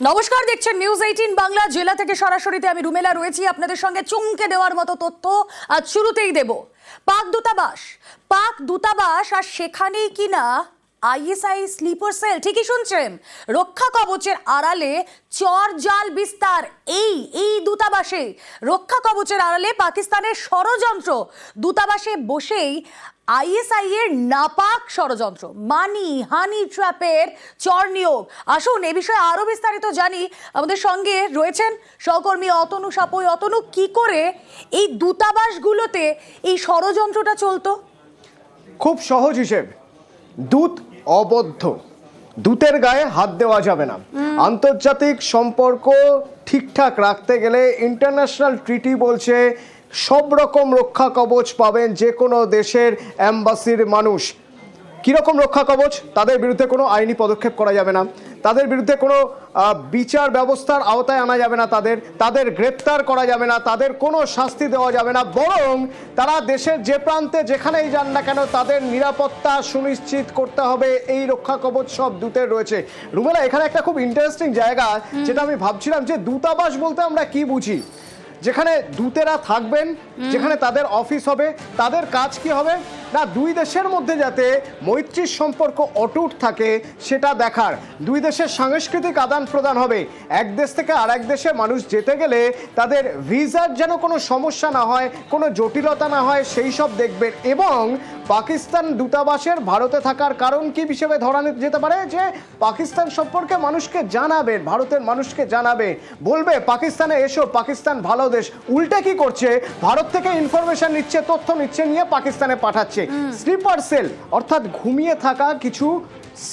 নমস্কার, দেখছেন news Eighteen Bangla. জেলা থেকে সরাসরিতে আমি রুমেলা রয়েছি। আপনাদের সঙ্গে চমকে দেওয়ার মতো তথ্য আজ শুরুতেই দেব। পাক দূতাবাস পাক দূতাবাস আর সেখানেই কিনা আইএসআই স্লিপার সেল, ঠিকই শুনছেন? রক্ষা কবচের আড়ালে চর জাল বিস্তার, এই এই দূতাবাসে। রক্ষা কবচের আড়ালে পাকিস্তানের ষড়যন্ত্র। দূতাবাসে বসেই আইএসআই এর নাপাক ষড়যন্ত্র, মানি হানি ট্র্যাপের চর নিয়োগ। আসুন, এ বিষয়ে আরও বিস্তারিত জানি। আমাদের সঙ্গে রয়েছেন সহকর্মী অতনু সাপই। অতনু, কি করে এই দূতাবাসগুলোতে এই ষড়যন্ত্রটা চলতো? খুব সহজ হিসেব। দূত অবদ্ধ। দূতের গায়ে হাত দেওয়া যাবে না। আন্তর্জাতিক সম্পর্ক ঠিকঠাক রাখতে গেলে ইন্টারন্যাশনাল ট্রিটি বলছে সব রকম রক্ষা কবচ পাবেন যে কোনো দেশের অ্যাম্বাসির মানুষ। কীরকম রক্ষা কবচ? তাদের বিরুদ্ধে কোনো আইনি পদক্ষেপ করা যাবে না। তাদের বিরুদ্ধে কোনো বিচার ব্যবস্থার আওতায় আনা যাবে না তাদের তাদের গ্রেপ্তার করা যাবে না তাদের কোনো শাস্তি দেওয়া যাবে না। বরং তারা দেশের যে প্রান্তে যেখানেই যান না কেন তাদের নিরাপত্তা সুনিশ্চিত করতে হবে এই রক্ষা কবচ সব দূতের রয়েছে। রুমেলা এখানে একটা খুব ইন্টারেস্টিং জায়গা যেটা আমি ভাবছিলাম যে দূতাবাস বলতে আমরা কি বুঝি? যেখানে দূতেরা থাকবেন যেখানে তাদের অফিস হবে তাদের কাজ কি হবে? না দুই দেশের মধ্যে যাতে মৈত্রীর সম্পর্ক অটুট থাকে, সেটা দেখার। দুই দেশের সাংস্কৃতিক আদান প্রদান হবে। এক দেশ থেকে আর এক দেশে মানুষ যেতে গেলে তাদের ভিসার যেন কোনো সমস্যা না হয়, কোনো জটিলতা না হয়, সেই সব দেখবেন। এবং পাকিস্তান দূতাবাসের ভারতে থাকার কারণ কি হিসেবে ধরা যেতে পারে? যে পাকিস্তান সম্পর্কে মানুষকে জানাবে, ভারতের মানুষকে জানাবে। বলবে, পাকিস্তানে এসো, পাকিস্তান ভালো দেশ। উল্টে কি করছে? ভারত থেকে ইনফরমেশন নিচ্ছে, তথ্য নিচ্ছে, নিয়ে পাকিস্তানে পাঠাচ্ছে। স্লিপার সেল অর্থাৎ ঘুমিয়ে থাকা কিছু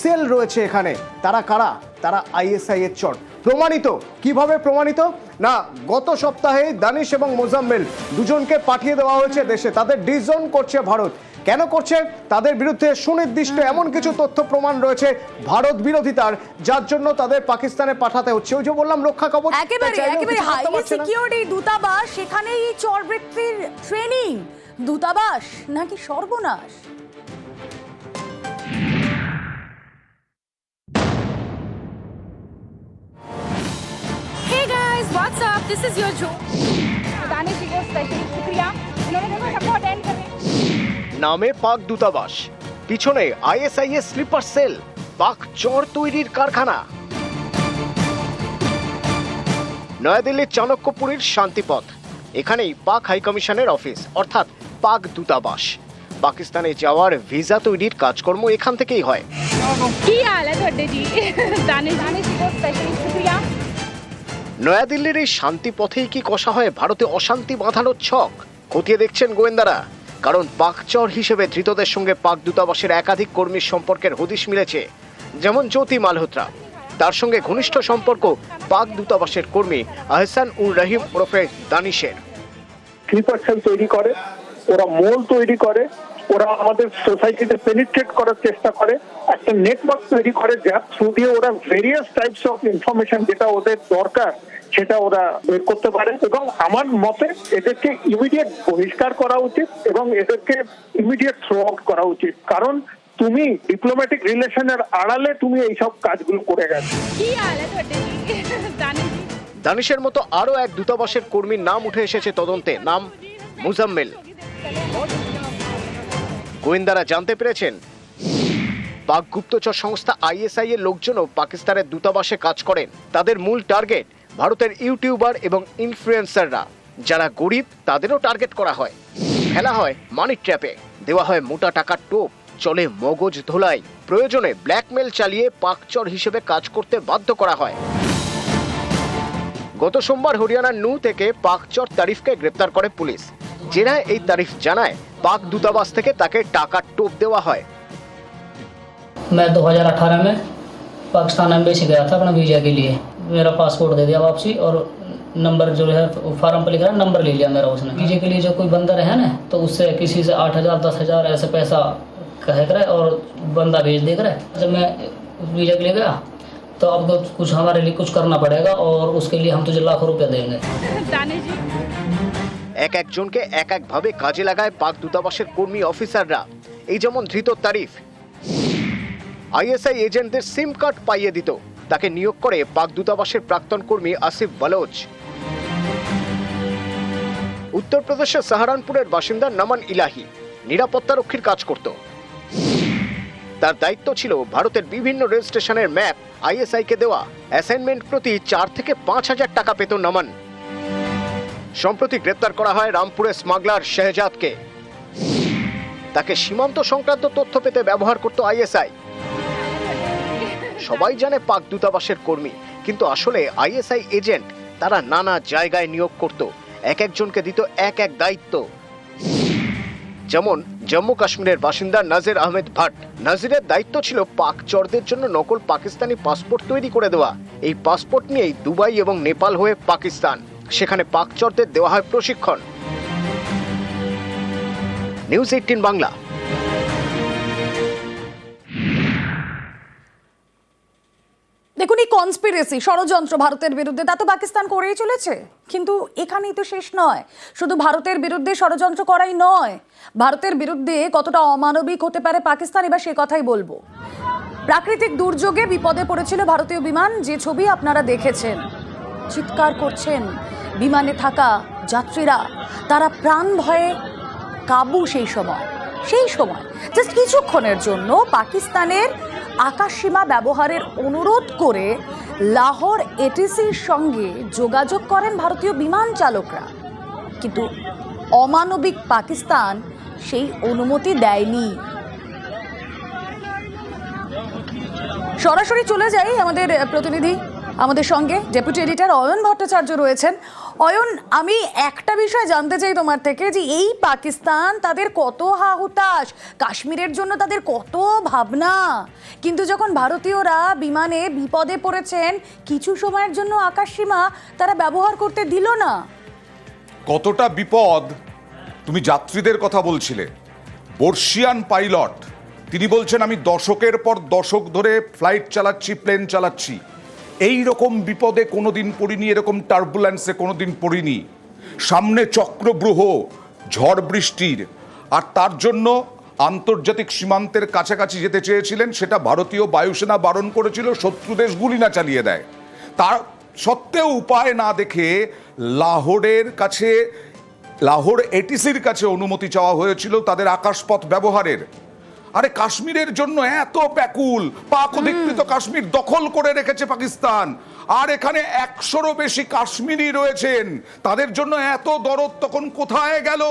সেল রয়েছে এখানে। তারা কারা? তারা আইএসআই এর চট। প্রমাণিত। কীভাবে প্রমাণিত? না গত সপ্তাহে দানিশ এবং মোজাম্মেল দুজনকে পাঠিয়ে দেওয়া হয়েছে দেশে। তাদের ডিজন করছে ভারত। কেন করছে? তাদের বিরুদ্ধে সুনির্দিষ্ট এমন কিছু তথ্য প্রমাণ রয়েছে ভারত বিরোধিতার যার জন্য তাদের পাকিস্তানে পাঠাতে হচ্ছে। ওই যে বললাম রক্ষা কবচ। একেবারে একেবারে না। সিকিউরিটি দূতাবাস সেখানেই চরবৃত্তির ট্রেনিং। দূতাবাস নাকি সর্বনাশ Hey guys, what's up? This is your Joe. Danish जी को स्पेशली शुक्रिया इन्होंने देखो सबको अटेंड कर নামে পাক দূতাবাস পিছনে আইএসআই এর স্লিপার সেল পাক চর তৈরির কারখানা নয়াদিল্লির চাণক্যপুরীর শান্তিপথ এখানেই পাক হাইকমিশনের অফিস অর্থাৎ পাক দূতাবাস। পাকিস্তানে যাওয়ার ভিসা তৈরির কাজকর্ম এখান থেকেই হয়। নয়াদিল্লির এই শান্তি পথেই কি কষা হয় ভারতে অশান্তি বাঁধানোর ছক? খতিয়ে দেখছেন গোয়েন্দারা। কারণ পাকচর হিসেবে ধৃতদের সঙ্গে পাক দূতাবাসের একাধিক কর্মীর সম্পর্কের হদিশ মিলেছে। যেমন জ্যোতি মালহোত্রা। তার সঙ্গে ঘনিষ্ঠ সম্পর্ক পাক দূতাবাসের কর্মী আহসান উর রহিম ওরফে দানিশের। তৈরি করে। ওরা মোল তৈরি করে ওরা আমাদের সোসাইটিতে পেনিট্রেট করার চেষ্টা করে একটা নেটওয়ার্ক তৈরি করে যার থ্রু দিয়ে ওরা ভেরিয়াস টাইপস অফ ইনফরমেশন যেটা ওদের দরকার সেটা ওরা বের করতে পারে এবং আমার মতে এদেরকে ইমিডিয়েট বহিষ্কার করা উচিত এবং এদেরকে ইমিডিয়েট থ্রো আউট করা উচিত। কারণ তুমি ডিপ্লোম্যাটিক রিলেশনের আড়ালে তুমি এইসব কাজগুলো করে গেছো। দানিশের মতো আরও এক দূতাবাসের কর্মীর নাম উঠে এসেছে তদন্তে। নাম মুজাম্মেল। গোয়েন্দারা জানতে পেরেছেন পাক গুপ্তচর সংস্থা আইএসআই এর লোকজনও পাকিস্তানের দূতাবাসে কাজ করেন। তাদের মূল টার্গেট ভারতের ইউটিউবার এবং ইনফ্লুয়েন্সাররা। যারা গরিব, তাদেরও টার্গেট করা হয়। খেলা হয় মানি ট্র্যাপে, দেওয়া হয় মোটা টাকার টোপ, চলে মগজ ধোলাই, প্রয়োজনে ব্ল্যাকমেল চালিয়ে পাকচর হিসেবে কাজ করতে বাধ্য করা হয়। গত সোমবার হরিয়ানার নু থেকে পাকচর তারিফকে গ্রেপ্তার করে পুলিশ। জেরায় এই তারিফ জানায় পাক দূতাবাস থেকে তাকে টাকার টোপ দেওয়া হয় मैं 2018 में पाकिस्तान एम्बेसी गया था अपना वीज़ा के लिए मेरा पासपोर्ट दे दिया वापसी और नंबर जो है फार्म पर लिखा है नंबर ले लिया मेरा उसने वीज़े के लिए जो कोई बंदा रहे ना तो उससे किसी से आठ हज़ार दस हज़ार ऐसे पैसा कहे करे और बंदा भेज दे करे जब मैं वीज़ा के लिए गया तो अब तो कुछ हमारे लिए कुछ करना पड़ेगा और उसके लिए हम तुझे लाखों रुपया देंगे दानिश जी এক একজনকে এক একভাবে কাজে লাগায় পাক দূতাবাসের কর্মী অফিসাররা। এই যেমন ধৃত তারিফ। আইএসআই এজেন্টদের সিম কার্ড পাইয়ে দিত। তাকে নিয়োগ করে পাক দূতাবাসের প্রাক্তন কর্মী আসিফ বালোচ উত্তরপ্রদেশের সাহারানপুরের বাসিন্দা নামান ইলাহি নিরাপত্তারক্ষীর কাজ করত। তার দায়িত্ব ছিল ভারতের বিভিন্ন রেল স্টেশনের ম্যাপ আইএসআই কে দেওয়া। অ্যাসাইনমেন্ট প্রতি চার থেকে পাঁচ হাজার টাকা পেত নামান। সম্প্রতি গ্রেপ্তার করা হয় রামপুরের স্মাগলার শেহজাদকে। তাকে সীমান্ত সংক্রান্ত তথ্য পেতে ব্যবহার করত আইএসআই। সবাই জানে পাক দূতাবাসের কর্মী, কিন্তু আসলে আইএসআই এজেন্ট তারা নানা জায়গায় নিয়োগ করত। এক একজনকে দিত এক এক দায়িত্ব। যেমন, জম্মু কাশ্মীরের বাসিন্দা নাজির আহমেদ ভাট। নাজিরের দায়িত্ব ছিল পাক চরদের জন্য নকল পাকিস্তানি পাসপোর্ট তৈরি করে দেওয়া। এই পাসপোর্ট নিয়েই দুবাই এবং নেপাল হয়ে পাকিস্তান। সেখানে পাক চরদের দেওয়া হয় প্রশিক্ষণ। News Eighteen Bangla. দেখুন, এই কনস্পিরেসি ষড়যন্ত্র ভারতের বিরুদ্ধে, তা তো পাকিস্তান করেই চলেছে। কিন্তু এখানেই তো শেষ নয়। শুধু ভারতের বিরুদ্ধে ষড়যন্ত্র করাই নয়, ভারতের বিরুদ্ধে কতটা অমানবিক হতে পারে পাকিস্তান, এবার সে কথাই বলব। প্রাকৃতিক দুর্যোগে বিপদে পড়েছিল ভারতীয় বিমান, যে ছবি আপনারা দেখেছেন। চিৎকার করছেন। বিমানে থাকা যাত্রীরা, তারা প্রাণ ভয়ে কাবু সেই সময় সেই সময়। জাস্ট কিছুক্ষণের জন্য পাকিস্তানের আকাশসীমা ব্যবহারের অনুরোধ করে লাহোর এটিসির সঙ্গে যোগাযোগ করেন ভারতীয় বিমান চালকরা। কিন্তু অমানবিক পাকিস্তান সেই অনুমতি দেয়নি। সরাসরি চলে যাই আমাদের প্রতিনিধি, আমাদের সঙ্গে ডেপুটি এডিটর অয়ন ভট্টাচার্য রয়েছেন। অয়ন, আমি একটা বিষয় জানতে চাই তোমার থেকে যে এই পাকিস্তান তাদের কত হা হুতাশ কাশ্মীরের জন্য তাদের কত ভাবনা? কিন্তু যখন ভারতীয়রা বিমানে বিপদে পড়েছেন, কিছু সময়ের জন্য আকাশসীমা তারা ব্যবহার করতে দিল না। কতটা বিপদ? তুমি যাত্রীদের কথা বলছিলে। বর্ষিয়ান পাইলট, তিনি বলছেন, আমি দশকের পর দশক ধরে ফ্লাইট চালাচ্ছি, প্লেন চালাচ্ছি। এই রকম বিপদে কোনোদিন পড়িনি, এরকম টার্বুলেন্সে কোনোদিন পড়িনি। সামনে চক্রব্রহ, ঝড় বৃষ্টির। আর তার জন্য আন্তর্জাতিক সীমান্তের কাছাকাছি যেতে চেয়েছিলেন, সেটা ভারতীয় বায়ুসেনা বারণ করেছিল, শত্রু দেশ গুলি না চালিয়ে দেয়। তার সত্ত্বেও উপায় না দেখে লাহোরের কাছে, লাহোর এটিসির কাছে অনুমতি চাওয়া হয়েছিল তাদের আকাশপথ ব্যবহারের। আরে কাশ্মীরের জন্য এত ব্যাকুল। পাক অধিকৃত কাশ্মীর দখল করে রেখেছে পাকিস্তান। আর এখানে একশোরও বেশি কাশ্মীরি রয়েছেন। তাদের জন্য এত দরদ তখন কোথায় গেল?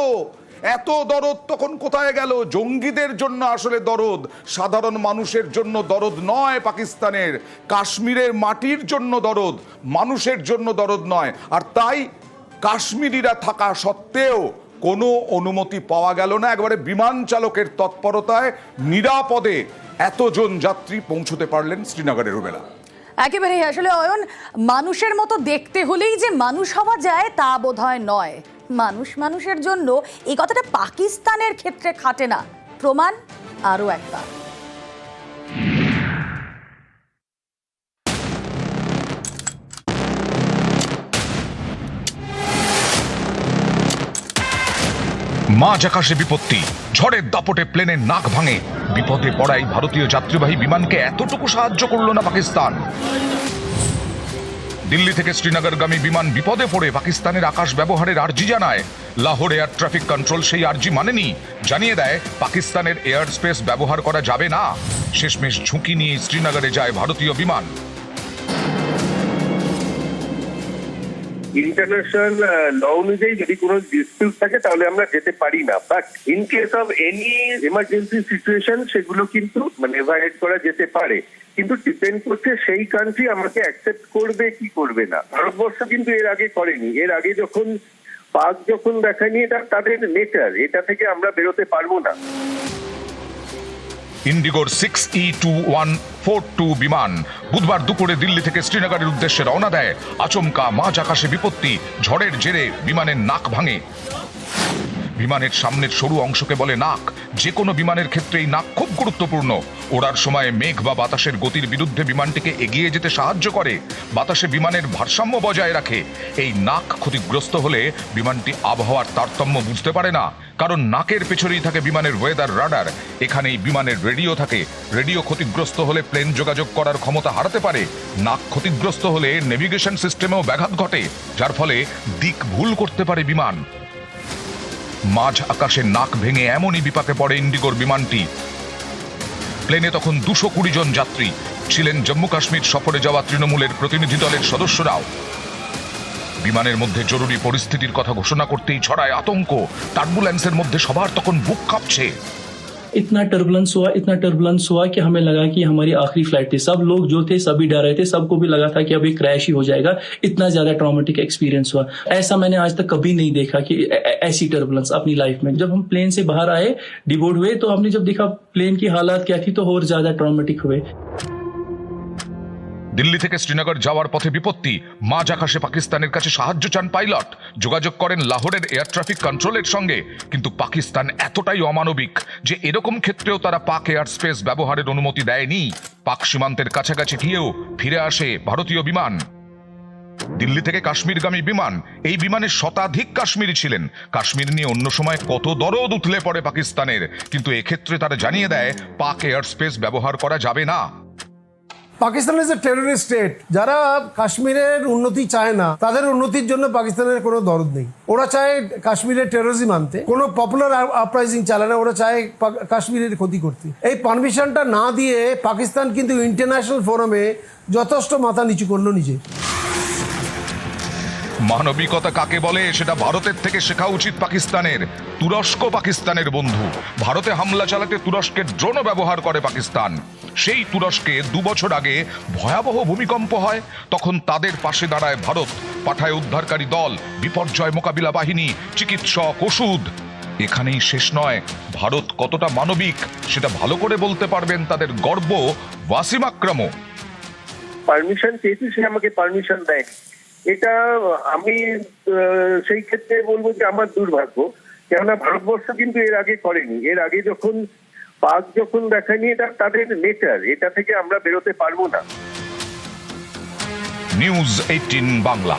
এত দরদ তখন কোথায় গেল? জঙ্গিদের জন্য আসলে দরদ। সাধারণ মানুষের জন্য দরদ নয় পাকিস্তানের। কাশ্মীরের মাটির জন্য দরদ মানুষের জন্য দরদ নয়। আর তাই কাশ্মীরিরা থাকা সত্ত্বেও কোনো অনুমতি পাওয়া গেল না। একবারে বিমান চালকের তৎপরতায় নিরাপদে এতজন যাত্রী পৌঁছতে পারলেন শ্রীনগরের রুবেলা। একেবারেই, আসলে অয়ন, মানুষের মতো দেখতে হলেই যে মানুষ হওয়া যায় তা বোধ নয়। মানুষ মানুষের জন্য এই কথাটা পাকিস্তানের ক্ষেত্রে খাটে না। প্রমাণ আরও একবার। মাঝ আকাশে বিপত্তি। ঝড়ের দাপটে প্লেনের নাক ভাঙে। বিপদে পড়াই ভারতীয় যাত্রীবাহী বিমানকে এতটুকু সাহায্য করল না পাকিস্তান। দিল্লি থেকে শ্রীনগরগামী বিমান বিপদে পড়ে পাকিস্তানের আকাশ ব্যবহারের আর্জি জানায়। লাহোর এয়ার ট্রাফিক কন্ট্রোল সেই আর্জি মানেনি। জানিয়ে দেয়, পাকিস্তানের এয়ার স্পেস ব্যবহার করা যাবে না। শেষমেশ ঝুঁকি নিয়ে শ্রীনগরে যায় ভারতীয় বিমান। ইন্টারন্যাশনাল ল অনুযায়ী যদি কোনো ডিসপিউট থাকে, তাহলে আমরা যেতে পারি না। But in case of any emergency situation সেগুলো কিন্তু মানে এভাইড করা যেতে পারে। কিন্তু ডিপেন্ড করছে সেই কান্ট্রি আমাকে অ্যাকসেপ্ট করবে কি করবে না। ভারতবর্ষ কিন্তু এর আগে করেনি। এর আগে যখন, পাক যখন দেখায়নি, এটা তাদের নেচার এটা থেকে আমরা বেরোতে পারব না। ইন্ডিগোর six E two one four two বিমান বুধবার দুপুরে দিল্লি থেকে শ্রীনগরের উদ্দেশ্যে রওনা দেয়। আচমকা মাঝ আকাশে বিপত্তি, ঝড়ের জেরে বিমানের নাক ভাঙে। বিমানের সামনের সরু অংশকে বলে নাক। যে কোনো বিমানের ক্ষেত্রে এই নাক খুব গুরুত্বপূর্ণ। ওড়ার সময় মেঘ বা বাতাসের গতির বিরুদ্ধে বিমানটিকে এগিয়ে যেতে সাহায্য করে। বাতাসে বিমানের ভারসাম্য বজায় রাখে। এই নাক ক্ষতিগ্রস্ত হলে বিমানটি আবহাওয়ার তারতম্য বুঝতে পারে না। কারণ নাকের পেছনেই থাকে বিমানের ওয়েদার রাডার এখানেই বিমানের রেডিও থাকে। রেডিও ক্ষতিগ্রস্ত হলে প্লেন যোগাযোগ করার ক্ষমতা হারাতে পারে। নাক ক্ষতিগ্রস্ত হলে নেভিগেশন সিস্টেমেও ব্যাঘাত ঘটে। যার ফলে দিক ভুল করতে পারে বিমান। মাঝ আকাশে নাক ভেঙে এমনই বিপাকে পড়ে ইন্ডিগোর বিমানটি। প্লেনে তখন দুশো কুড়ি জন যাত্রী ছিলেন জম্মু কাশ্মীর সফরে যাওয়া তৃণমূলের প্রতিনিধি দলের সদস্যরাও। বিমানের মধ্যে জরুরি পরিস্থিতির কথা ঘোষণা করতেই ছড়ায় আতঙ্ক। টার্বুলেন্সের মধ্যে সবার তখন বুক কাঁপছে। इतना टर्बुलेंस हुआ, इतना टर्बुलेंस हुआ कि हमें लगा कि हमारी आखिरी फ़्लाइट थी। सब लोग जो थे, सभी डर रहे थे, सबको भी लगा था कि अभी क्रैश ही हो जाएगा। इतना ज़्यादा ट्रॉमेटिक एक्सपीरियंस हुआ। ऐसा मैंने आज तक कभी नहीं देखा कि ऐसी टर्बुलेंस अपनी लाइफ में। जब हम प्लेन से बाहर आए डिबोर्ड हुए तो हमने जब देखा प्लेन की हालात क्या थी तो और ज़्यादा ट्रॉमेटिक हुए। দিল্লি থেকে শ্রীনগর যাওয়ার পথে বিপত্তি। মাঝ আকাশে পাকিস্তানের কাছে সাহায্য চান পাইলট। যোগাযোগ করেন লাহোরের এয়ার ট্রাফিক কন্ট্রোলের সঙ্গে। কিন্তু পাকিস্তান এতটাই অমানবিক যে এরকম ক্ষেত্রেও তারা পাক এয়ার স্পেস ব্যবহারের অনুমতি দেয়নি। পাক সীমান্তের কাছাকাছি গিয়েও ফিরে আসে ভারতীয় বিমান। দিল্লি থেকে কাশ্মীরগামী বিমান। এই বিমানে শতাধিক কাশ্মীরি ছিলেন। কাশ্মীর নিয়ে অন্য সময় কত দরদ উঠলে পড়ে পাকিস্তানের। কিন্তু এক্ষেত্রে তারা জানিয়ে দেয়, পাক এয়ার স্পেস ব্যবহার করা যাবে না। Pakistan is a terrorist state যারা কাশ্মীরের উন্নতি চায় না, তাদের উন্নতির জন্য পাকিস্তানের কোনো দরদ নেই। ওরা চায় কাশ্মীরের টেরোরিজম আনতে। কোনো পপুলার আপরাইজিং চালায় না, ওরা চায় কাশ্মীরের ক্ষতি করতে। এই পারমিশনটা না দিয়ে পাকিস্তান কিন্তু ইন্টারন্যাশনাল ফোরামে যথেষ্ট মাথা নিচু করল নিজে। মানবিকতা কাকে বলে সেটা ভারতের থেকে শেখা উচিত পাকিস্তানের। তুরস্ক পাকিস্তানের বন্ধু। ভারতে হামলা চালাতে তুরস্কের ড্রোনও ব্যবহার করে পাকিস্তান। সেই তুরস্কে দু বছর আগে ভয়াবহ ভূমিকম্প হয়। তখন তাদের পাশে দাঁড়ায় ভারত। পাঠায় উদ্ধারকারী দল, বিপর্যয় মোকাবিলা বাহিনী, চিকিৎসক, ওষুধ। এখানেই শেষ নয়। ভারত কতটা মানবিক, সেটা ভালো করে বলতে পারবেন তাদের গর্ব, ওয়াসিম আক্রমও। পারমিশন চেয়েছি, সে আমাকে পারমিশন দেয় এটা আমি সেই ক্ষেত্রে বলব যে আমার দুর্ভাগ্য। কেননা ভারতবর্ষ কিন্তু এর আগে করেনি। এর আগে যখন পাক যখন দেখায়নি, এটা তাদের নেচার এটা থেকে আমরা বেরোতে পারব না। News Eighteen Bangla